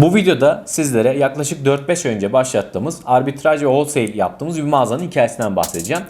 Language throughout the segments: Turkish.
Bu videoda sizlere yaklaşık 4-5 ay önce başlattığımız arbitraj ve wholesale yaptığımız bir mağazanın hikayesinden bahsedeceğim.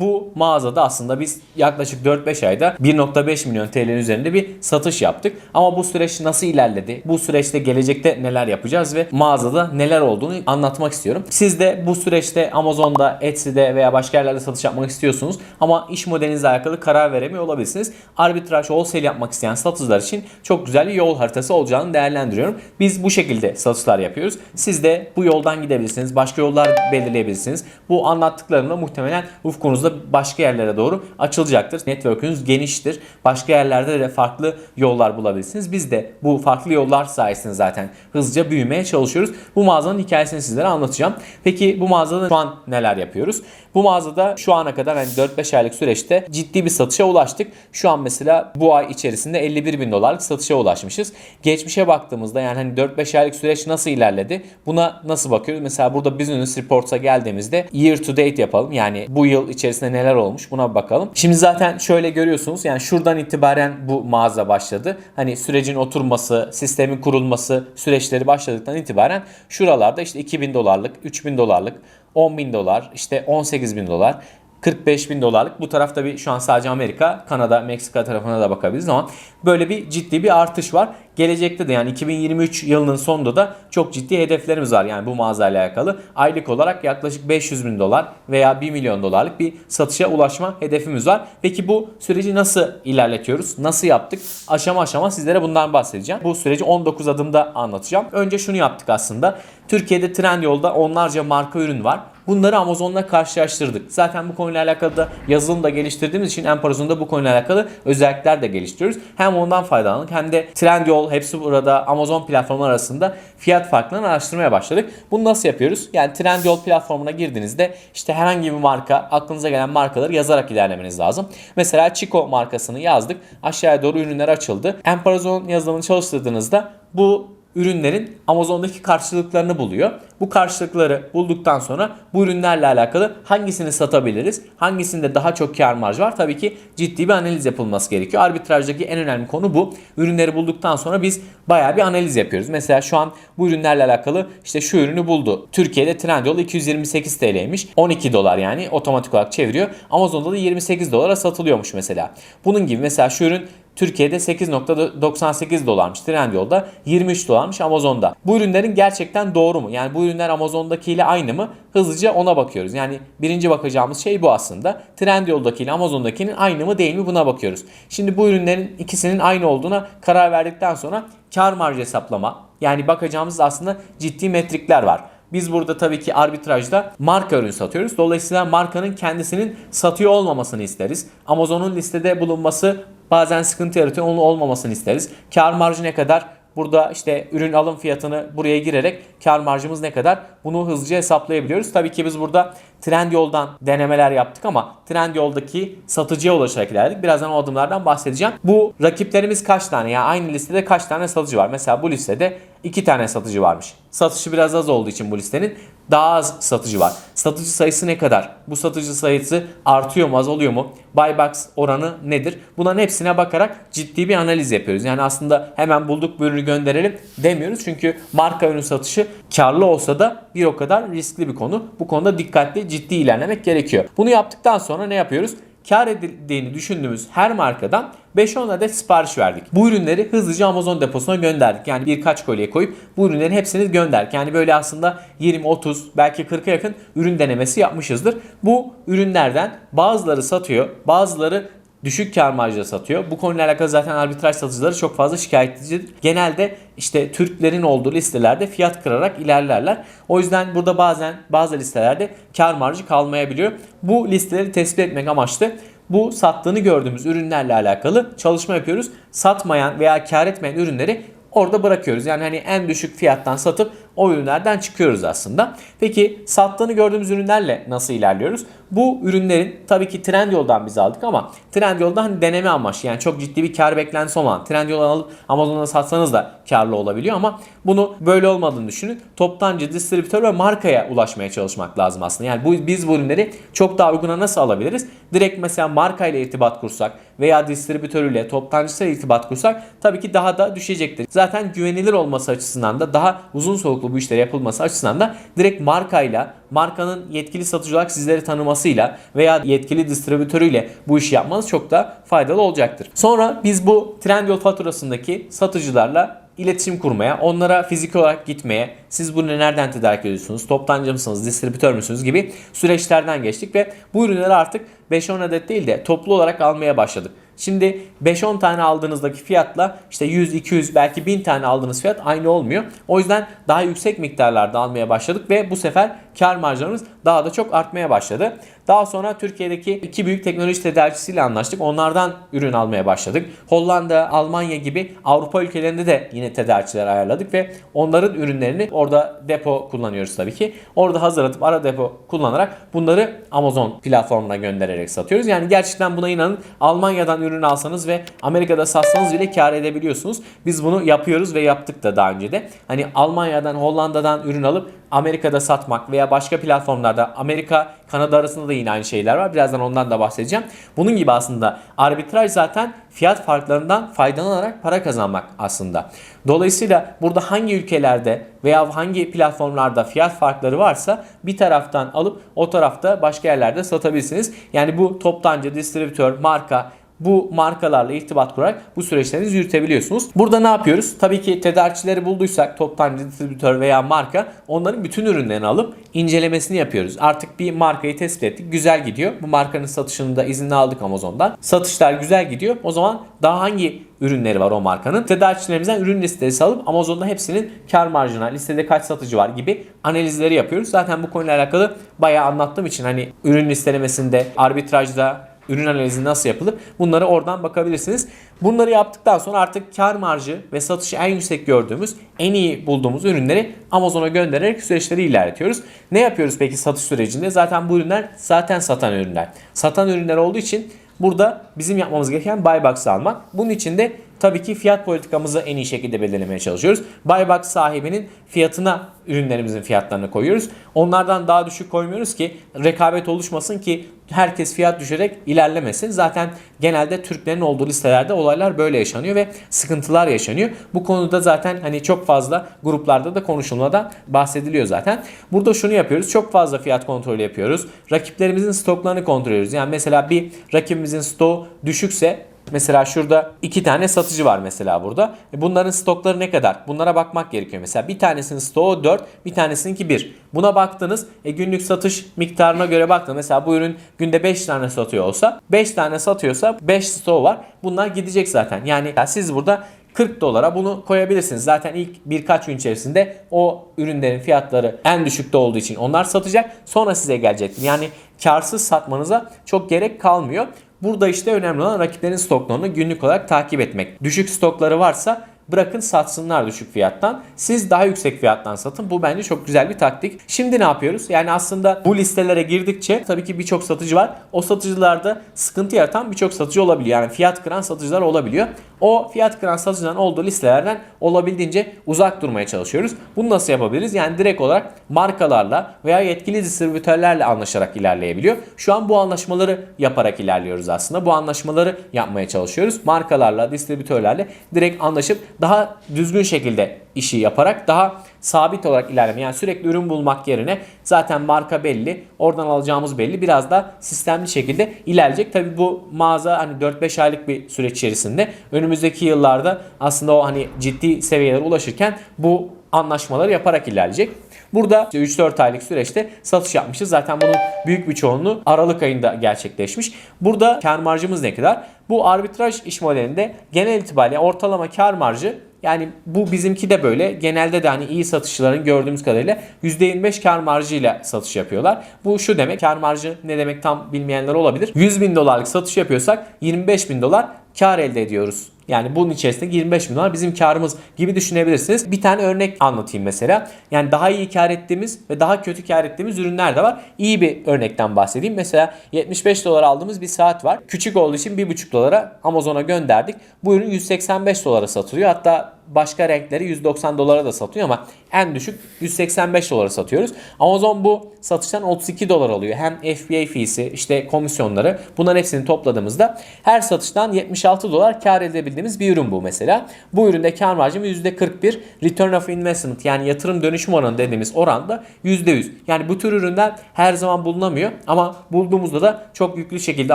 Bu mağazada aslında biz yaklaşık 4-5 ayda 1.5 milyon TL'nin üzerinde bir satış yaptık. Ama bu süreç nasıl ilerledi? Bu süreçte gelecekte neler yapacağız ve mağazada neler olduğunu anlatmak istiyorum. Siz de bu süreçte Amazon'da, Etsy'de veya başka yerlerde satış yapmak istiyorsunuz ama iş modelinizle alakalı karar veremiyor olabilirsiniz. Arbitraj, wholesale yapmak isteyen satıcılar için çok güzel bir yol haritası olacağını değerlendiriyorum. Biz bu şekilde satışlar yapıyoruz. Siz de bu yoldan gidebilirsiniz. Başka yollar belirleyebilirsiniz. Bu anlattıklarımla muhtemelen ufkunuzda başka yerlere doğru açılacaktır. Network'ünüz geniştir. Başka yerlerde de farklı yollar bulabilirsiniz. Biz de bu farklı yollar sayesinde zaten hızlıca büyümeye çalışıyoruz. Bu mağazanın hikayesini sizlere anlatacağım. Peki bu mağazada şu an neler yapıyoruz? Bu mağazada şu ana kadar hani 4-5 aylık süreçte ciddi bir satışa ulaştık. Şu an mesela bu ay içerisinde 51 bin dolarlık satışa ulaşmışız. Geçmişe baktığımızda yani hani 4-5 aylık süreç nasıl ilerledi? Buna nasıl bakıyoruz? Mesela burada Business Reports'a geldiğimizde year to date yapalım. Yani bu yıl içerisinde neler olmuş buna bakalım. Şimdi zaten şöyle görüyorsunuz yani şuradan itibaren bu mağaza başladı. Hani sürecin oturması, sistemin kurulması süreçleri başladıktan itibaren şuralarda işte 2000 dolarlık, 3000 dolarlık, 10 bin dolar, işte 18 bin dolar 45 bin dolarlık. Bu tarafta bir şu an sadece Amerika, Kanada, Meksika tarafına da bakabiliriz ama böyle bir ciddi bir artış var. Gelecekte de yani 2023 yılının sonunda da çok ciddi hedeflerimiz var. Yani bu mağazayla alakalı aylık olarak yaklaşık 500 bin dolar veya 1 milyon dolarlık bir satışa ulaşma hedefimiz var. Peki bu süreci nasıl ilerletiyoruz? Nasıl yaptık? Aşama aşama sizlere bundan bahsedeceğim. Bu süreci 19 adımda anlatacağım. Önce şunu yaptık aslında. Türkiye'de Trendyol'da onlarca marka ürün var. Bunları Amazon'la karşılaştırdık. Zaten bu konuyla alakalı da yazılım da geliştirdiğimiz için Emparozon'da bu konuyla alakalı özellikler de geliştiriyoruz. Hem ondan faydalandık hem de Trendyol hepsi burada Amazon platformları arasında fiyat farklarını araştırmaya başladık. Bunu nasıl yapıyoruz? Yani Trendyol platformuna girdiğinizde işte herhangi bir marka aklınıza gelen markaları yazarak ilerlemeniz lazım. Mesela Chico markasını yazdık. Aşağıya doğru ürünler açıldı. Emparozon yazılımını çalıştırdığınızda bu ürünlerin Amazon'daki karşılıklarını buluyor. Bu karşılıkları bulduktan sonra bu ürünlerle alakalı hangisini satabiliriz? Hangisinde daha çok kar marjı var? Tabii ki ciddi bir analiz yapılması gerekiyor. Arbitrajdaki en önemli konu bu. Ürünleri bulduktan sonra biz bayağı bir analiz yapıyoruz. Mesela şu an bu ürünlerle alakalı işte şu ürünü buldu. Türkiye'de Trendyol 228 TL'ymiş. 12 dolar yani otomatik olarak çeviriyor. Amazon'da da 28 dolara satılıyormuş mesela. Bunun gibi mesela şu ürün Türkiye'de 8.98 dolarmış Trendyol'da 23 dolarmış Amazon'da. Bu ürünlerin gerçekten doğru mu? Yani bu ürünler Amazon'dakiyle aynı mı? Hızlıca ona bakıyoruz. Yani birinci bakacağımız şey bu aslında. Trendyol'dakiyle Amazon'dakinin aynı mı değil mi buna bakıyoruz. Şimdi bu ürünlerin ikisinin aynı olduğuna karar verdikten sonra kar marjı hesaplama yani bakacağımız aslında ciddi metrikler var. Biz burada tabii ki arbitrajda marka ürün satıyoruz. Dolayısıyla markanın kendisinin satıyor olmamasını isteriz. Amazon'un listede bulunması bazen sıkıntı yaratıyor. Onun olmamasını isteriz. Kar marjı ne kadar? Burada işte ürün alım fiyatını buraya girerek kar marjımız ne kadar bunu hızlıca hesaplayabiliyoruz. Tabii ki biz burada Trendyol'dan denemeler yaptık ama Trendyol'daki satıcıya ulaşarak ilerledik. Birazdan o adımlardan bahsedeceğim. Bu rakiplerimiz kaç tane? Yani aynı listede kaç tane satıcı var? Mesela bu listede 2 tane satıcı varmış. Satışı biraz az olduğu için bu listenin daha az satıcı var. Satıcı sayısı ne kadar? Bu satıcı sayısı artıyor mu azalıyor mu? Buybox oranı nedir? Bunların hepsine bakarak ciddi bir analiz yapıyoruz. Yani aslında hemen bulduk bu ürünü gönderelim demiyoruz. Çünkü marka ürün satışı karlı olsa da bir o kadar riskli bir konu. Bu konuda dikkatli ciddi ilerlemek gerekiyor. Bunu yaptıktan sonra ne yapıyoruz? kar edildiğini düşündüğümüz her markadan 5-10 adet sipariş verdik. Bu ürünleri hızlıca Amazon deposuna gönderdik. Yani birkaç kolye koyup bu ürünlerin hepsini gönderdik. Yani böyle aslında 20-30 belki 40'a yakın ürün denemesi yapmışızdır. Bu ürünlerden bazıları satıyor, bazıları düşük kar marjıyla satıyor. Bu konuyla alakalı zaten arbitraj satıcıları çok fazla şikayetçidir. Genelde işte Türklerin olduğu listelerde fiyat kırarak ilerlerler. O yüzden burada bazen bazı listelerde kar marjı kalmayabiliyor. Bu listeleri tespit etmek amaçlı bu sattığını gördüğümüz ürünlerle alakalı çalışma yapıyoruz. Satmayan veya kar etmeyen ürünleri orada bırakıyoruz. Yani hani en düşük fiyattan satıp o ürünlerden çıkıyoruz aslında. Peki sattığını gördüğümüz ürünlerle nasıl ilerliyoruz? Bu ürünlerin tabii ki Trendyol'dan biz aldık ama Trendyol'da hani deneme amaçlı yani çok ciddi bir kar beklentisi olan Trendyol'dan alıp Amazon'dan satsanız da karlı olabiliyor ama bunu böyle olmadığını düşünün. Toptancı, distribütör ve markaya ulaşmaya çalışmak lazım aslında. Yani bu, biz bu ürünleri çok daha uyguna nasıl alabiliriz? Direkt mesela markayla irtibat kursak veya distribütörüyle, toptancısıyla irtibat kursak tabii ki daha da düşecektir. Zaten güvenilir olması açısından da daha uzun soluklu bu işleri yapılması açısından da direkt markayla, markanın yetkili satıcı olarak sizleri tanımasıyla veya yetkili distribütörüyle bu işi yapmanız çok da faydalı olacaktır. Sonra biz bu Trendyol faturasındaki satıcılarla iletişim kurmaya, onlara fizik olarak gitmeye, siz bunu nereden tedarik ediyorsunuz, toptancı mısınız, distribütör müsünüz gibi süreçlerden geçtik ve bu ürünleri artık 5-10 adet değil de toplu olarak almaya başladık. Şimdi 5-10 tane aldığınızdaki fiyatla işte 100, 200 belki 1000 tane aldığınız fiyat aynı olmuyor. O yüzden daha yüksek miktarlarda almaya başladık ve bu sefer kar marjlarımız daha da çok artmaya başladı. Daha sonra Türkiye'deki iki büyük teknoloji tedarikçisiyle anlaştık. Onlardan ürün almaya başladık. Hollanda, Almanya gibi Avrupa ülkelerinde de yine tedarikçiler ayarladık ve onların ürünlerini orada depo kullanıyoruz tabii ki. Orada hazırlatıp ara depo kullanarak bunları Amazon platformuna göndererek satıyoruz. Yani gerçekten buna inanın Almanya'dan ürün alsanız ve Amerika'da satsanız bile kar edebiliyorsunuz. Biz bunu yapıyoruz ve yaptık da daha önce de. Hani Almanya'dan, Hollanda'dan ürün alıp Amerika'da satmak veya başka platformlarda Amerika, Kanada arasında da yine aynı şeyler var. Birazdan ondan da bahsedeceğim. Bunun gibi aslında arbitraj zaten fiyat farklarından faydalanarak para kazanmak aslında. Dolayısıyla burada hangi ülkelerde veya hangi platformlarda fiyat farkları varsa bir taraftan alıp o tarafta başka yerlerde satabilirsiniz. Yani bu toptancı, distribütör, marka bu markalarla irtibat kurarak bu süreçlerinizi yürütebiliyorsunuz. Burada ne yapıyoruz? Tabii ki tedarikçileri bulduysak toptancı, distribütör veya marka onların bütün ürünlerini alıp incelemesini yapıyoruz. Artık bir markayı tespit ettik. Güzel gidiyor. Bu markanın satışını da izni aldık Amazon'dan. Satışlar güzel gidiyor. O zaman daha hangi ürünleri var o markanın? Tedarikçilerimizden ürün listesi alıp Amazon'da hepsinin kar marjına, listede kaç satıcı var gibi analizleri yapıyoruz. Zaten bu konuyla alakalı bayağı anlattığım için hani ürün listelemesinde, arbitrajda, ürün analizi nasıl yapılır bunları oradan bakabilirsiniz. Bunları yaptıktan sonra artık kar marjı ve satışı en yüksek gördüğümüz, en iyi bulduğumuz ürünleri Amazon'a göndererek süreçleri ilerletiyoruz. Ne yapıyoruz peki satış sürecinde? Zaten bu ürünler zaten satan ürünler. Satan ürünler olduğu için burada bizim yapmamız gereken buy box'ı almak. Bunun için de tabii ki fiyat politikamızı en iyi şekilde belirlemeye çalışıyoruz. Buy box sahibinin fiyatına ürünlerimizin fiyatlarını koyuyoruz. Onlardan daha düşük koymuyoruz ki rekabet oluşmasın ki herkes fiyat düşerek ilerlemesin. Zaten genelde Türklerin olduğu listelerde olaylar böyle yaşanıyor ve sıkıntılar yaşanıyor. Bu konuda zaten hani çok fazla gruplarda da konuşulmadan bahsediliyor zaten. Burada şunu yapıyoruz. Çok fazla fiyat kontrolü yapıyoruz. Rakiplerimizin stoklarını kontrol ediyoruz. Yani mesela bir rakibimizin stoğu düşükse Mesela şurada iki tane satıcı var mesela burada. E Bunların stokları ne kadar? Bunlara bakmak gerekiyor. Mesela bir tanesinin stoğu 4, bir tanesininki 1. Buna baktınız. E günlük satış miktarına göre baktınız. Mesela bu ürün günde 5 tane satıyor olsa 5 tane satıyorsa 5 stoğu var. Bunlar gidecek zaten. Yani siz burada 40 dolara bunu koyabilirsiniz. Zaten ilk birkaç gün içerisinde o ürünlerin fiyatları en düşükte olduğu için onlar satacak. Sonra size gelecektir. Yani karsız satmanıza çok gerek kalmıyor. Burada işte önemli olan rakiplerin stoklarını günlük olarak takip etmek. Düşük stokları varsa bırakın satsınlar düşük fiyattan. Siz daha yüksek fiyattan satın. Bu bence çok güzel bir taktik. Şimdi ne yapıyoruz? Yani aslında bu listelere girdikçe tabii ki birçok satıcı var. O satıcılarda sıkıntı yaratan birçok satıcı olabiliyor. Yani fiyat kıran satıcılar olabiliyor. O fiyat kıran satıcıların olduğu listelerden olabildiğince uzak durmaya çalışıyoruz. Bunu nasıl yapabiliriz? Yani direkt olarak markalarla veya yetkili distribütörlerle anlaşarak ilerleyebiliyor. Şu an bu anlaşmaları yaparak ilerliyoruz aslında. Bu anlaşmaları yapmaya çalışıyoruz. Markalarla, distribütörlerle direkt anlaşıp daha düzgün şekilde işi yaparak daha sabit olarak ilerleme. Yani sürekli ürün bulmak yerine zaten marka belli, oradan alacağımız belli. Biraz da sistemli şekilde ilerleyecek. Tabi bu mağaza hani 4-5 aylık bir süreç içerisinde önümüzdeki yıllarda aslında o hani ciddi seviyelere ulaşırken bu anlaşmaları yaparak ilerleyecek. Burada 3-4 aylık süreçte satış yapmışız. Zaten bunun büyük bir çoğunluğu Aralık ayında gerçekleşmiş. Burada kar marjımız ne kadar? Bu arbitraj iş modelinde genel itibariyle ortalama kar marjı yani bu bizimki de böyle. Genelde de hani iyi satışçıların gördüğümüz kadarıyla %25 kar marjıyla satış yapıyorlar. Bu şu demek kar marjı ne demek tam bilmeyenler olabilir. 100 bin dolarlık satış yapıyorsak 25 bin dolar kar elde ediyoruz Yani bunun içerisinde 25 bin dolar bizim karımız gibi düşünebilirsiniz. Bir tane örnek anlatayım mesela. Yani daha iyi kar ettiğimiz ve daha kötü kar ettiğimiz ürünler de var. İyi bir örnekten bahsedeyim. Mesela 75 dolar aldığımız bir saat var. Küçük olduğu için 1,5 dolara Amazon'a gönderdik. Bu ürün 185 dolara satılıyor. Hatta başka renkleri 190 dolara da satıyor ama en düşük 185 dolara satıyoruz. Amazon bu satıştan 32 dolar alıyor. Hem FBA fee'si işte komisyonları bunların hepsini topladığımızda her satıştan 76 dolar kar edebildiğimiz bir ürün bu mesela. Bu üründe kar marjımız %41. Return of investment yani yatırım dönüşüm oranı dediğimiz oranda %100. Yani bu tür ürünler her zaman bulunamıyor ama bulduğumuzda da çok yüklü şekilde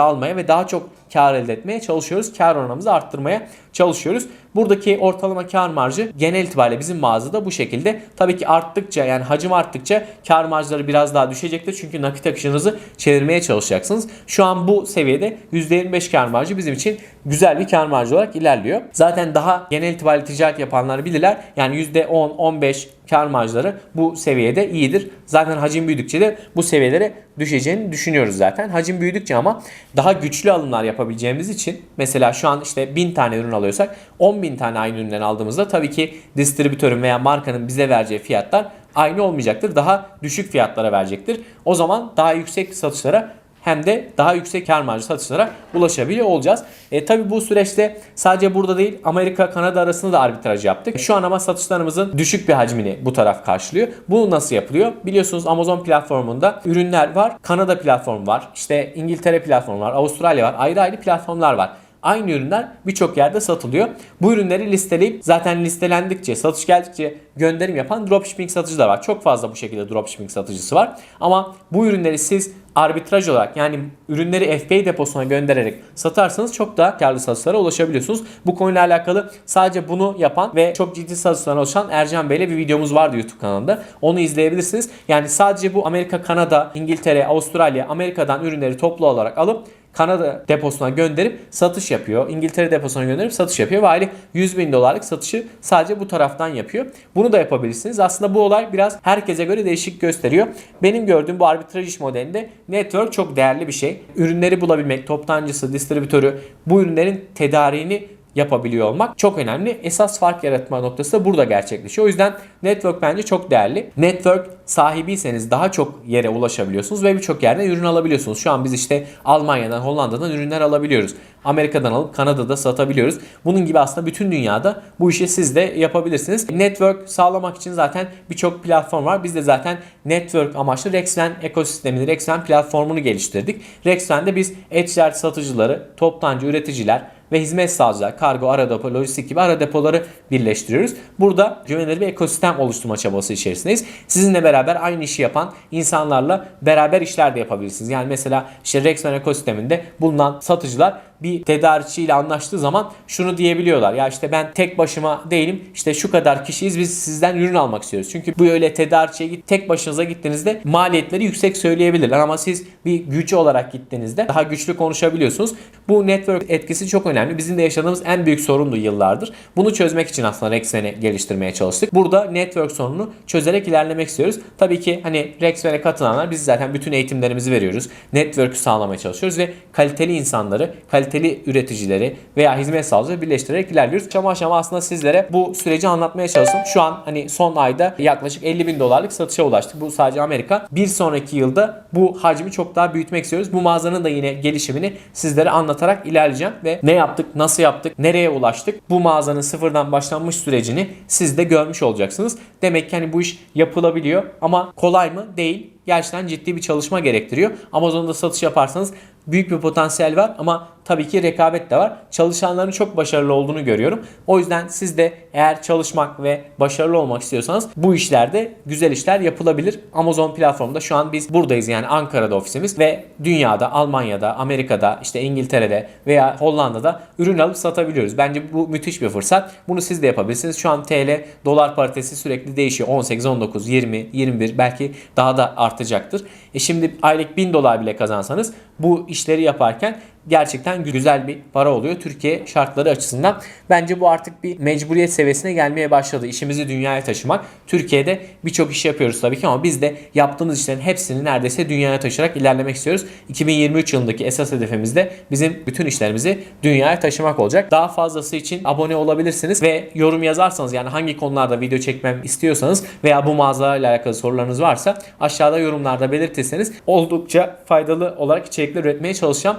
almaya ve daha çok kar elde etmeye çalışıyoruz. Kar oranımızı arttırmaya çalışıyoruz. Buradaki ortalama kar marjı genel itibariyle bizim mağazada bu şekilde. Tabii ki arttıkça yani hacim arttıkça kar marjları biraz daha düşecektir. Çünkü nakit akışınızı çevirmeye çalışacaksınız. Şu an bu seviyede %25 kar marjı bizim için güzel bir kar marjı olarak ilerliyor. Zaten daha genel itibariyle ticaret yapanlar bilirler. Yani %10-15 kar marjları bu seviyede iyidir. Zaten hacim büyüdükçe de bu seviyelere düşeceğini düşünüyoruz zaten. Hacim büyüdükçe ama daha güçlü alımlar yapabileceğimiz için mesela şu an işte 1000 tane ürün alıyorsak 10 bin tane aynı üründen aldığımızda tabii ki distribütörün veya markanın bize vereceği fiyatlar aynı olmayacaktır. Daha düşük fiyatlara verecektir. O zaman daha yüksek satışlara hem de daha yüksek kar marjı satışlara ulaşabiliyor olacağız. E, tabii bu süreçte sadece burada değil Amerika Kanada arasında da arbitraj yaptık. Şu an ama satışlarımızın düşük bir hacmini bu taraf karşılıyor. Bu nasıl yapılıyor? Biliyorsunuz Amazon platformunda ürünler var. Kanada platformu var. İşte İngiltere platformu var. Avustralya var. Ayrı ayrı platformlar var. Aynı ürünler birçok yerde satılıyor. Bu ürünleri listeleyip zaten listelendikçe, satış geldikçe gönderim yapan dropshipping satıcılar var. Çok fazla bu şekilde dropshipping satıcısı var. Ama bu ürünleri siz arbitraj olarak yani ürünleri FBA deposuna göndererek satarsanız çok daha karlı satışlara ulaşabiliyorsunuz. Bu konuyla alakalı sadece bunu yapan ve çok ciddi satışlara ulaşan Ercan Bey'le bir videomuz vardı YouTube kanalında. Onu izleyebilirsiniz. Yani sadece bu Amerika, Kanada, İngiltere, Avustralya, Amerika'dan ürünleri toplu olarak alıp Kanada deposuna gönderip satış yapıyor. İngiltere deposuna gönderip satış yapıyor ve aylık 100 bin dolarlık satışı sadece bu taraftan yapıyor. Bunu da yapabilirsiniz. Aslında bu olay biraz herkese göre değişik gösteriyor. Benim gördüğüm bu arbitraj iş modelinde network çok değerli bir şey. Ürünleri bulabilmek, toptancısı, distribütörü bu ürünlerin tedariğini yapabiliyor olmak çok önemli. Esas fark yaratma noktası da burada gerçekleşiyor. O yüzden network bence çok değerli. Network sahibiyseniz daha çok yere ulaşabiliyorsunuz ve birçok yerden ürün alabiliyorsunuz. Şu an biz işte Almanya'dan, Hollanda'dan ürünler alabiliyoruz. Amerika'dan alıp Kanada'da satabiliyoruz. Bunun gibi aslında bütün dünyada bu işi siz de yapabilirsiniz. Network sağlamak için zaten birçok platform var. Biz de zaten network amaçlı Rexven ekosistemini, Rexven platformunu geliştirdik. Rexven'de biz e satıcıları, toptancı üreticiler, ve hizmet sağlayacak kargo, ara depo, lojistik gibi ara depoları birleştiriyoruz. Burada güvenilir bir ekosistem oluşturma çabası içerisindeyiz. Sizinle beraber aynı işi yapan insanlarla beraber işler de yapabilirsiniz. Yani mesela işte Rexman ekosisteminde bulunan satıcılar bir tedarikçiyle anlaştığı zaman şunu diyebiliyorlar. Ya işte ben tek başıma değilim. İşte şu kadar kişiyiz biz sizden ürün almak istiyoruz. Çünkü bu öyle tedarikçiye git tek başınıza gittiğinizde maliyetleri yüksek söyleyebilirler ama siz bir gücü olarak gittiğinizde daha güçlü konuşabiliyorsunuz. Bu network etkisi çok önemli. Bizim de yaşadığımız en büyük sorundu yıllardır. Bunu çözmek için aslında Rexven'i geliştirmeye çalıştık. Burada network sorununu çözerek ilerlemek istiyoruz. Tabii ki hani Rexven'e katılanlar biz zaten bütün eğitimlerimizi veriyoruz. Network'ü sağlamaya çalışıyoruz ve kaliteli insanları, kaliteli kaliteli üreticileri veya hizmet sağlayıcıları birleştirerek ilerliyoruz. Aşama aşama aslında sizlere bu süreci anlatmaya çalıştım. Şu an hani son ayda yaklaşık 50 bin dolarlık satışa ulaştık. Bu sadece Amerika. Bir sonraki yılda bu hacmi çok daha büyütmek istiyoruz. Bu mağazanın da yine gelişimini sizlere anlatarak ilerleyeceğim ve ne yaptık, nasıl yaptık, nereye ulaştık bu mağazanın sıfırdan başlanmış sürecini siz de görmüş olacaksınız. Demek ki hani bu iş yapılabiliyor ama kolay mı? Değil gerçekten ciddi bir çalışma gerektiriyor. Amazon'da satış yaparsanız büyük bir potansiyel var ama tabii ki rekabet de var. Çalışanların çok başarılı olduğunu görüyorum. O yüzden siz de eğer çalışmak ve başarılı olmak istiyorsanız bu işlerde güzel işler yapılabilir. Amazon platformunda şu an biz buradayız yani Ankara'da ofisimiz ve dünyada, Almanya'da, Amerika'da, işte İngiltere'de veya Hollanda'da ürün alıp satabiliyoruz. Bence bu müthiş bir fırsat. Bunu siz de yapabilirsiniz. Şu an TL dolar paritesi sürekli değişiyor. 18, 19, 20, 21 belki daha da artacaktır. E şimdi aylık 1000 dolar bile kazansanız bu işleri yaparken gerçekten güzel bir para oluyor Türkiye şartları açısından. Bence bu artık bir mecburiyet seviyesine gelmeye başladı. İşimizi dünyaya taşımak. Türkiye'de birçok iş yapıyoruz tabii ki ama biz de yaptığımız işlerin hepsini neredeyse dünyaya taşıyarak ilerlemek istiyoruz. 2023 yılındaki esas hedefimiz de bizim bütün işlerimizi dünyaya taşımak olacak. Daha fazlası için abone olabilirsiniz ve yorum yazarsanız yani hangi konularda video çekmem istiyorsanız veya bu mağazalarla alakalı sorularınız varsa aşağıda yorumlarda belirtirseniz oldukça faydalı olarak içerikler üretmeye çalışacağım.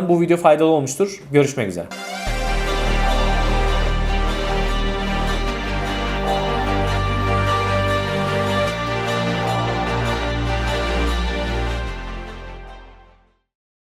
Umarım bu video faydalı olmuştur. Görüşmek üzere.